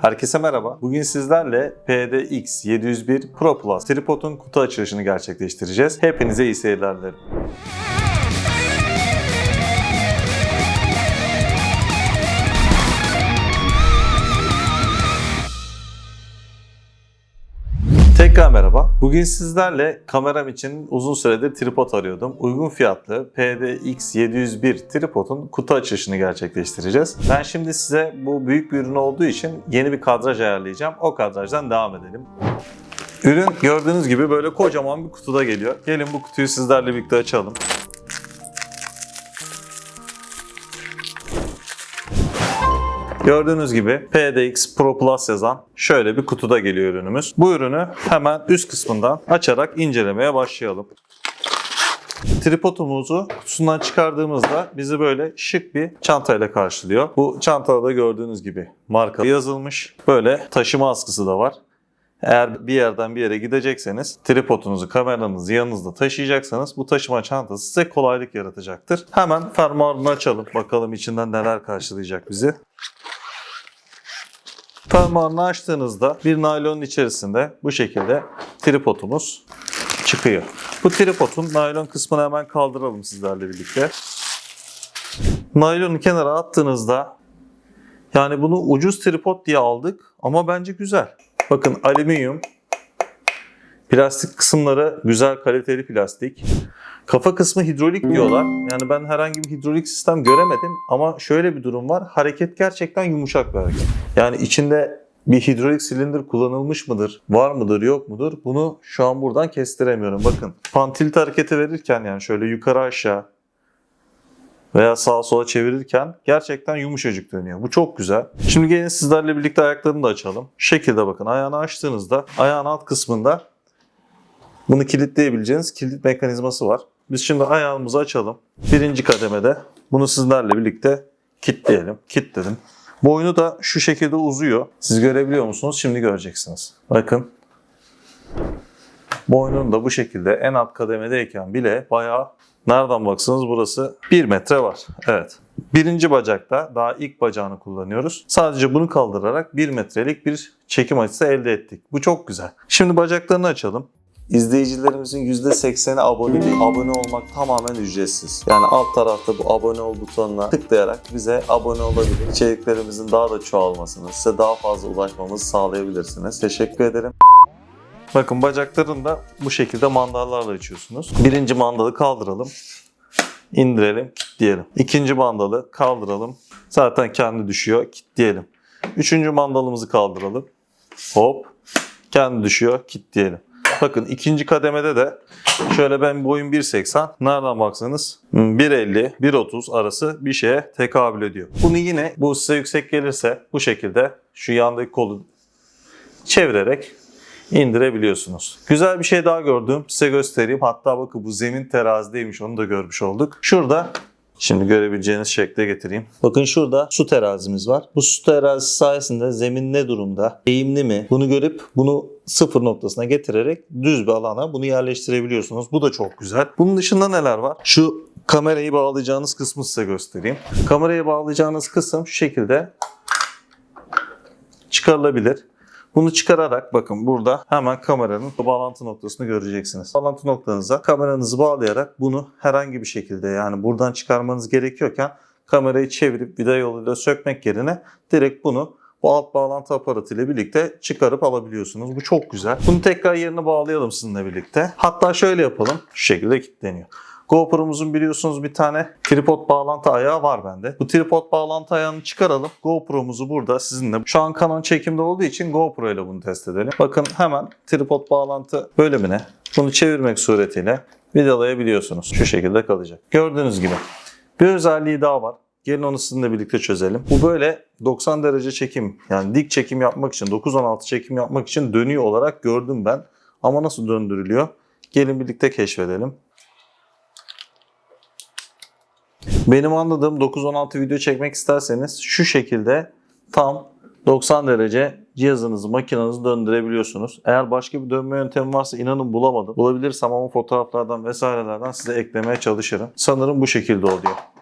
Herkese merhaba. Bugün sizlerle PDX 701 Pro Plus tripodun kutu açılışını gerçekleştireceğiz. Hepinize iyi seyirler dilerim. Tekrar merhaba. Bugün sizlerle kameram için uzun süredir tripod arıyordum. Uygun fiyatlı PDX 701 tripodun kutu açılışını gerçekleştireceğiz. Ben şimdi size bu büyük bir ürün olduğu için yeni bir kadraj ayarlayacağım. O kadrajdan devam edelim. Ürün gördüğünüz gibi böyle kocaman bir kutuda geliyor. Gelin bu kutuyu sizlerle birlikte açalım. Gördüğünüz gibi PDX Pro Plus yazan şöyle bir kutuda geliyor ürünümüz. Bu ürünü hemen üst kısmından açarak incelemeye başlayalım. Tripodumuzu kutusundan çıkardığımızda bizi böyle şık bir çantayla karşılıyor. Bu çantada da gördüğünüz gibi marka yazılmış. Böyle taşıma askısı da var. Eğer bir yerden bir yere gidecekseniz tripodunuzu, kameranızı yanınızda taşıyacaksanız bu taşıma çantası size kolaylık yaratacaktır. Hemen fermuarını açalım. Bakalım içinden neler karşılayacak bizi. Fermuarını açtığınızda bir naylonun içerisinde bu şekilde tripodumuz çıkıyor. Bu tripodun naylon kısmını hemen kaldıralım sizlerle birlikte. Naylonu kenara attığınızda yani bunu ucuz tripod diye aldık ama bence güzel. Bakın alüminyum, plastik kısımları güzel kaliteli plastik. Kafa kısmı hidrolik diyorlar. Yani ben herhangi bir hidrolik sistem göremedim ama şöyle bir durum var. Hareket gerçekten yumuşak bir hareket. Yani içinde bir hidrolik silindir kullanılmış mıdır, var mıdır, yok mudur? Bunu şu an buradan kestiremiyorum. Bakın pantilt hareketi verirken yani şöyle yukarı aşağı veya sağa sola çevirirken gerçekten yumuşacık dönüyor. Bu çok güzel. Şimdi gelin sizlerle birlikte ayaklarını da açalım. Şu şekilde bakın ayağını açtığınızda ayağın alt kısmında bunu kilitleyebileceğiniz kilit mekanizması var. Biz şimdi ayağımızı açalım. Birinci kademede bunu sizlerle birlikte kilitleyelim. Kilitledim. Boynu da şu şekilde uzuyor. Siz görebiliyor musunuz? Şimdi göreceksiniz. Bakın. Boynun da bu şekilde en alt kademedeyken bile bayağı nereden baksanız burası 1 metre var. Evet. Birinci bacakta daha ilk bacağını kullanıyoruz. Sadece bunu kaldırarak 1 metrelik bir çekim açısı elde ettik. Bu çok güzel. Şimdi bacaklarını açalım. İzleyicilerimizin %80'i abone değil. Abone olmak tamamen ücretsiz. Yani alt tarafta bu abone ol butonuna tıklayarak bize abone olabilir. İçeriklerimizin daha da çoğalmasını, size daha fazla ulaşmamızı sağlayabilirsiniz. Teşekkür ederim. Bakın bacaklarını da bu şekilde mandallarla açıyorsunuz. Birinci mandalı kaldıralım. indirelim, kilitleyelim. İkinci mandalı kaldıralım. Zaten kendi düşüyor, kilitleyelim. Üçüncü mandalımızı kaldıralım. Hop, kendi düşüyor, kilitleyelim. Bakın ikinci kademede de şöyle ben boyum 1.80. Nereden baksanız 1.50, 1.30 arası bir şeye tekabül ediyor. Bunu yine bu size yüksek gelirse bu şekilde şu yandaki kolu çevirerek indirebiliyorsunuz. Güzel bir şey daha gördüm. Size göstereyim. Hatta bakın bu zemin terazideymiş. Onu da görmüş olduk. Şurada Şimdi görebileceğiniz şekle getireyim. Bakın şurada su terazimiz var. Bu su terazisi sayesinde zemin ne durumda, eğimli mi bunu görüp bunu sıfır noktasına getirerek düz bir alana bunu yerleştirebiliyorsunuz. Bu da çok güzel. Bunun dışında neler var? Şu kamerayı bağlayacağınız kısmı size göstereyim. Kamerayı bağlayacağınız kısım şu şekilde çıkarılabilir. Bunu çıkararak bakın burada hemen kameranın bağlantı noktasını göreceksiniz. Bağlantı noktanıza kameranızı bağlayarak bunu herhangi bir şekilde yani buradan çıkarmanız gerekiyorken kamerayı çevirip vida yoluyla sökmek yerine direkt bunu bu alt bağlantı aparatı ile birlikte çıkarıp alabiliyorsunuz. Bu çok güzel. Bunu tekrar yerine bağlayalım sizinle birlikte. Hatta şöyle yapalım. Şu şekilde kilitleniyor. GoPro'muzun biliyorsunuz bir tane tripod bağlantı ayağı var bende. Bu tripod bağlantı ayağını çıkaralım. GoPro'muzu burada sizinle. Şu an Canon çekimde olduğu için GoPro ile bunu test edelim. Bakın hemen tripod bağlantı bölümüne bunu çevirmek suretiyle vidalayabiliyorsunuz. Şu şekilde kalacak. Gördüğünüz gibi. Bir özelliği daha var. Gelin onu sizinle birlikte çözelim. Bu böyle 90 derece çekim yani dik çekim yapmak için 9-16 çekim yapmak için dönüyor olarak gördüm ben. Ama nasıl döndürülüyor? Gelin birlikte keşfedelim. Benim anladığım 9-16 video çekmek isterseniz şu şekilde tam 90 derece cihazınızı, makinenizi döndürebiliyorsunuz. Eğer başka bir dönme yöntemi varsa inanın bulamadım. Bulabilirsem ama fotoğraflardan vesairelerden size eklemeye çalışırım. Sanırım bu şekilde oluyor.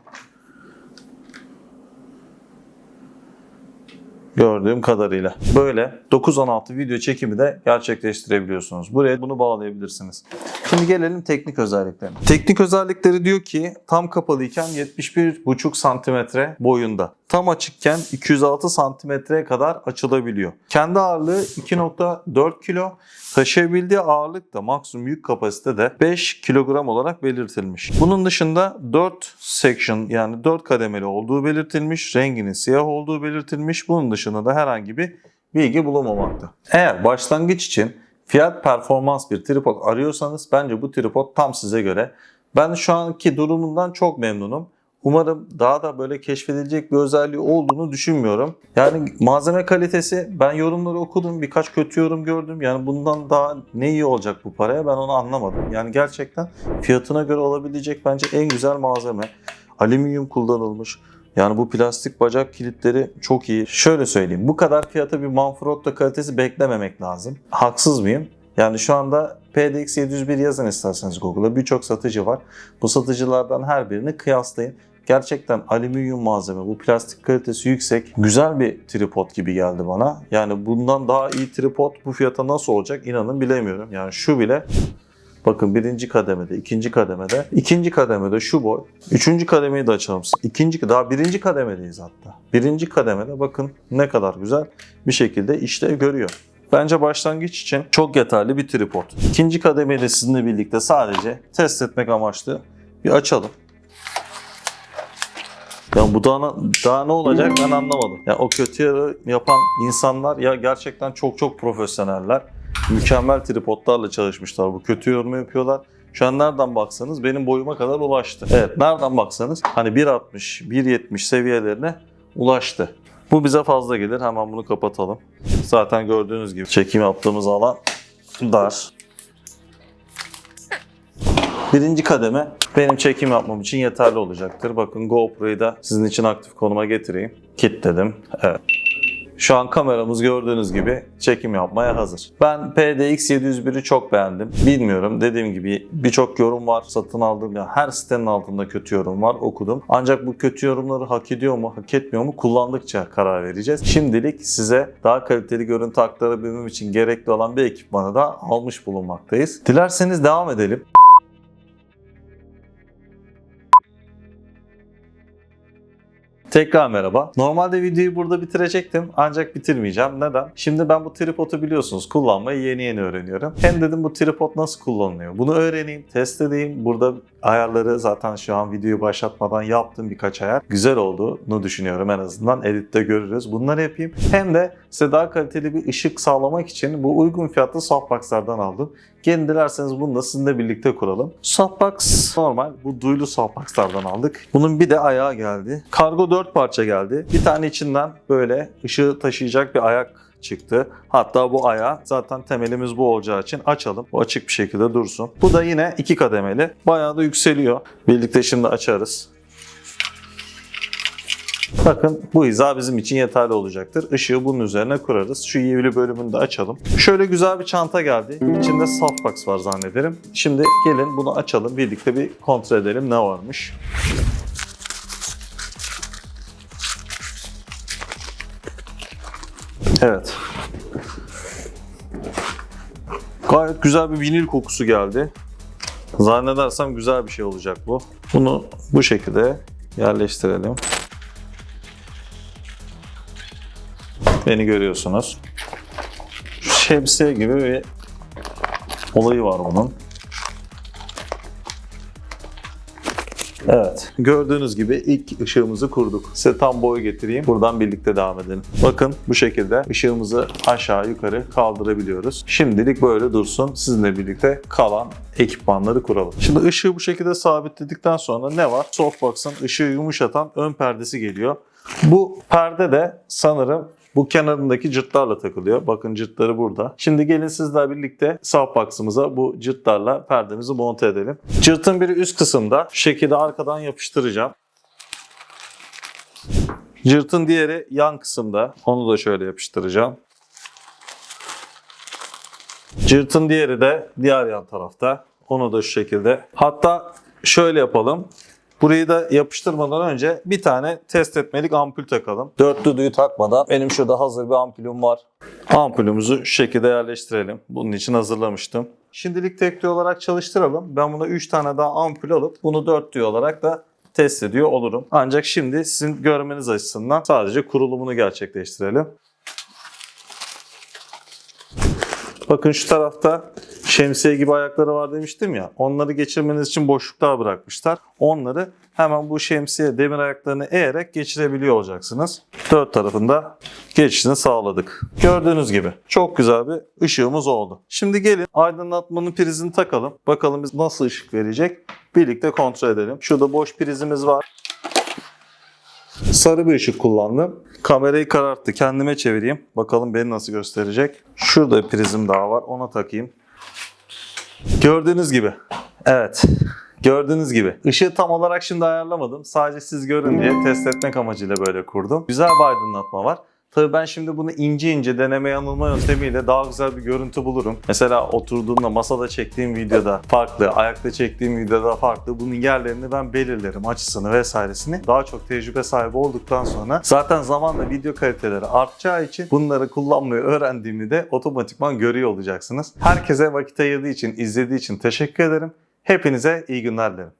Gördüğüm kadarıyla. Böyle 9-16 video çekimi de gerçekleştirebiliyorsunuz. Buraya bunu bağlayabilirsiniz. Şimdi gelelim teknik özelliklerine. Teknik özellikleri diyor ki tam kapalıyken 71,5 santimetre boyunda. Tam açıkken 206 santimetreye kadar açılabiliyor. Kendi ağırlığı 2.4 kilo. Taşıyabildiği ağırlık da maksimum yük kapasite de 5 kilogram olarak belirtilmiş. Bunun dışında 4 section yani 4 kademeli olduğu belirtilmiş. Renginin siyah olduğu belirtilmiş. Bunun dışında da herhangi bir bilgi bulunmamakta. Eğer başlangıç için fiyat performans bir tripod arıyorsanız bence bu tripod tam size göre. Ben şu anki durumundan çok memnunum. Umarım daha da böyle keşfedilecek bir özelliği olduğunu düşünmüyorum. Yani malzeme kalitesi ben yorumları okudum. Birkaç kötü yorum gördüm. Yani bundan daha ne iyi olacak bu paraya ben onu anlamadım. Yani gerçekten fiyatına göre olabilecek bence en güzel malzeme. Alüminyum kullanılmış. Yani bu plastik bacak kilitleri çok iyi. Şöyle söyleyeyim. Bu kadar fiyata bir Manfrotto kalitesi beklememek lazım. Haksız mıyım? Yani şu anda PDX 701 yazın isterseniz Google'a. Birçok satıcı var. Bu satıcılardan her birini kıyaslayın. Gerçekten alüminyum malzeme, bu plastik kalitesi yüksek, güzel bir tripod gibi geldi bana. Yani bundan daha iyi tripod bu fiyata nasıl olacak inanın bilemiyorum. Yani şu bile Bakın birinci kademede, ikinci kademede, ikinci kademede şu boy. Üçüncü kademeyi de açalım. İkinci, daha birinci kademedeyiz hatta. Birinci kademede bakın ne kadar güzel bir şekilde işlev görüyor. Bence başlangıç için çok yeterli bir tripod. İkinci kademeyi de sizinle birlikte sadece test etmek amaçlı bir açalım. Ya bu daha, daha ne olacak ben anlamadım. Ya o kötü yarı yapan insanlar ya gerçekten çok çok profesyoneller. Mükemmel tripodlarla çalışmışlar. Bu kötü yorumu yapıyorlar. Şu an nereden baksanız benim boyuma kadar ulaştı. Evet nereden baksanız hani 1.60, 1.70 seviyelerine ulaştı. Bu bize fazla gelir. Hemen bunu kapatalım. Zaten gördüğünüz gibi çekim yaptığımız alan dar. Birinci kademe benim çekim yapmam için yeterli olacaktır. Bakın GoPro'yu da sizin için aktif konuma getireyim. Kilitledim. Evet. Şu an kameramız gördüğünüz gibi çekim yapmaya hazır. Ben PDX 701'i çok beğendim. Bilmiyorum dediğim gibi birçok yorum var. Satın aldığım ya her sitenin altında kötü yorum var okudum. Ancak bu kötü yorumları hak ediyor mu hak etmiyor mu kullandıkça karar vereceğiz. Şimdilik size daha kaliteli görüntü aktarabilmem için gerekli olan bir ekipmanı da almış bulunmaktayız. Dilerseniz devam edelim. Tekrar merhaba. Normalde videoyu burada bitirecektim ancak bitirmeyeceğim. Neden? Şimdi ben bu tripodu biliyorsunuz kullanmayı yeni yeni öğreniyorum. Hem dedim bu tripod nasıl kullanılıyor? Bunu öğreneyim, test edeyim. Burada ayarları zaten şu an videoyu başlatmadan yaptım birkaç ayar. Güzel olduğunu düşünüyorum en azından. Editte görürüz. Bunları yapayım. Hem de size daha kaliteli bir ışık sağlamak için bu uygun fiyatlı softbox'lardan aldım. Gelin dilerseniz bunu da sizinle birlikte kuralım. Softbox normal bu duyulu softbox'lardan aldık. Bunun bir de ayağı geldi. Kargo 4 parça geldi. Bir tane içinden böyle ışığı taşıyacak bir ayak çıktı. Hatta bu ayağı zaten temelimiz bu olacağı için açalım. Bu açık bir şekilde dursun. Bu da yine iki kademeli. Bayağı da yükseliyor. Birlikte şimdi açarız. Bakın bu hiza bizim için yeterli olacaktır. Işığı bunun üzerine kurarız. Şu yivli bölümünü de açalım. Şöyle güzel bir çanta geldi. İçinde softbox var zannederim. Şimdi gelin bunu açalım. Birlikte bir kontrol edelim ne varmış. Evet. Gayet güzel bir vinil kokusu geldi. Zannedersem güzel bir şey olacak bu. Bunu bu şekilde yerleştirelim. Beni görüyorsunuz. Şemsiye gibi bir olayı var bunun. Evet. Gördüğünüz gibi ilk ışığımızı kurduk. Size tam boy getireyim. Buradan birlikte devam edelim. Bakın bu şekilde ışığımızı aşağı yukarı kaldırabiliyoruz. Şimdilik böyle dursun. Sizinle birlikte kalan ekipmanları kuralım. Şimdi ışığı bu şekilde sabitledikten sonra ne var? Softbox'ın ışığı yumuşatan ön perdesi geliyor. Bu perde de sanırım bu kenarındaki cırtlarla takılıyor. Bakın cırtları burada. Şimdi gelin sizler birlikte softbox'ımıza bu cırtlarla perdemizi monte edelim. Cırtın biri üst kısımda. Şu şekilde arkadan yapıştıracağım. Cırtın diğeri yan kısımda. Onu da şöyle yapıştıracağım. Cırtın diğeri de diğer yan tarafta. Onu da şu şekilde. Hatta şöyle yapalım. Burayı da yapıştırmadan önce bir tane test etmelik ampul takalım. Dört düdüğü takmadan benim şurada hazır bir ampulüm var. Ampulümüzü şu şekilde yerleştirelim. Bunun için hazırlamıştım. Şimdilik tekli olarak çalıştıralım. Ben buna 3 tane daha ampul alıp bunu dörtlü olarak da test ediyor olurum. Ancak şimdi sizin görmeniz açısından sadece kurulumunu gerçekleştirelim. Bakın şu tarafta şemsiye gibi ayakları var demiştim ya. Onları geçirmeniz için boşluklar bırakmışlar. Onları hemen bu şemsiye demir ayaklarını eğerek geçirebiliyor olacaksınız. Dört tarafında geçişini sağladık. Gördüğünüz gibi çok güzel bir ışığımız oldu. Şimdi gelin aydınlatmanın prizini takalım. Bakalım biz nasıl ışık verecek. Birlikte kontrol edelim. Şurada boş prizimiz var. Sarı bir ışık kullandım. Kamerayı kararttı. Kendime çevireyim. Bakalım beni nasıl gösterecek. Şurada prizim daha var. Ona takayım. Gördüğünüz gibi. Evet. Gördüğünüz gibi. Işığı tam olarak şimdi ayarlamadım. Sadece siz görün diye test etmek amacıyla böyle kurdum. Güzel bir aydınlatma var. Tabii ben şimdi bunu ince ince deneme yanılma yöntemiyle daha güzel bir görüntü bulurum. Mesela oturduğumda masada çektiğim videoda farklı, ayakta çektiğim videoda farklı. Bunun yerlerini ben belirlerim, açısını vesairesini. Daha çok tecrübe sahibi olduktan sonra zaten zamanla video kaliteleri artacağı için bunları kullanmayı öğrendiğimi de otomatikman görüyor olacaksınız. Herkese vakit ayırdığı için, izlediği için teşekkür ederim. Hepinize iyi günler dilerim.